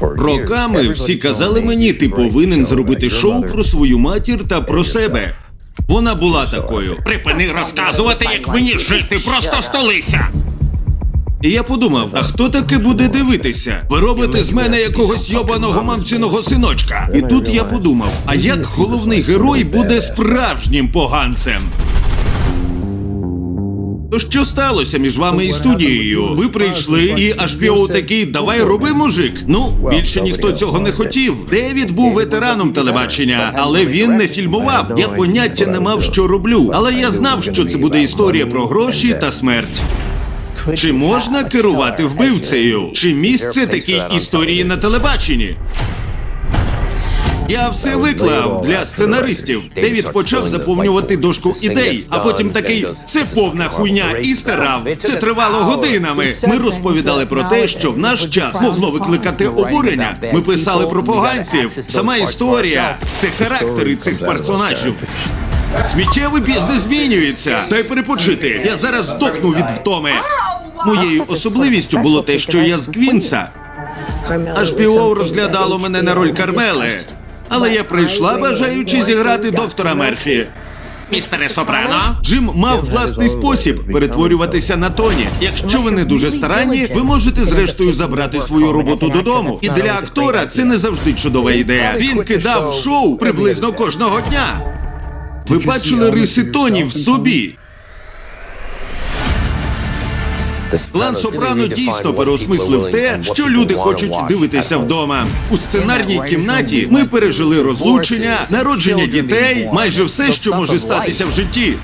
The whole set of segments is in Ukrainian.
Роками всі казали мені, ти повинен зробити шоу про свою матір та про себе. Вона була такою. Припини розказувати, як мені жити, просто столися. І я подумав, а хто таки буде дивитися? Ви робите з мене якогось йобаного мамциного синочка. І тут я подумав: а як головний герой буде справжнім поганцем? То що сталося між вами і студією? Ви прийшли, і HBO такий, давай роби мужик. Ну, більше ніхто цього не хотів. Девід був ветераном телебачення, але він не фільмував. Я поняття не мав, що роблю. Але я знав, що це буде історія про гроші та смерть. Чи можна керувати вбивцею? Чи місце такій історії на телебаченні? Я все виклав для сценаристів. Девід почав заповнювати дошку ідей, а потім такий це повна хуйня і стирав. Це тривало годинами. Ми розповідали про те, що в наш час могло викликати обурення. Ми писали про поганців. Сама історія, це характери цих персонажів. Сміттєвий бізнес змінюється. Дай перепочити. Я зараз здохну від втоми. Моєю особливістю було те, що я з Квінса. HBO розглядало мене на роль Кармели. Але я прийшла, бажаючи зіграти доктора Мерфі. Містере Сопрано, Джим мав власний спосіб перетворюватися на тоні. Якщо ви не дуже старанні, ви можете зрештою забрати свою роботу додому. І для актора це не завжди чудова ідея. Він кидав шоу приблизно кожного дня. Ви бачили риси тоні в собі. Клан Сопрано дійсно переосмислив те, що люди хочуть дивитися вдома. У сценарній кімнаті ми пережили розлучення, народження дітей, майже все, що може статися в житті.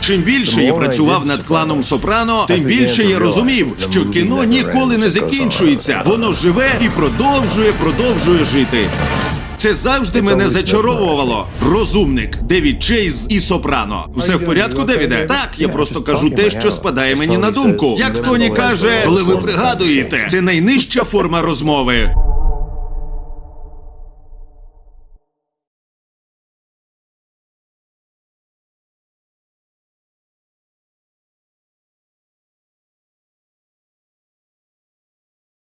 Чим більше я працював над кланом Сопрано, тим більше я розумів, що кіно ніколи не закінчується. Воно живе і продовжує, продовжує жити. Це завжди мене зачаровувало. Розумник, Девід Чейз і Сопрано. Все в порядку, Девіде? Так, я просто кажу те, що спадає мені на думку. Як Тоні каже, коли ви пригадуєте, це найнижча форма розмови.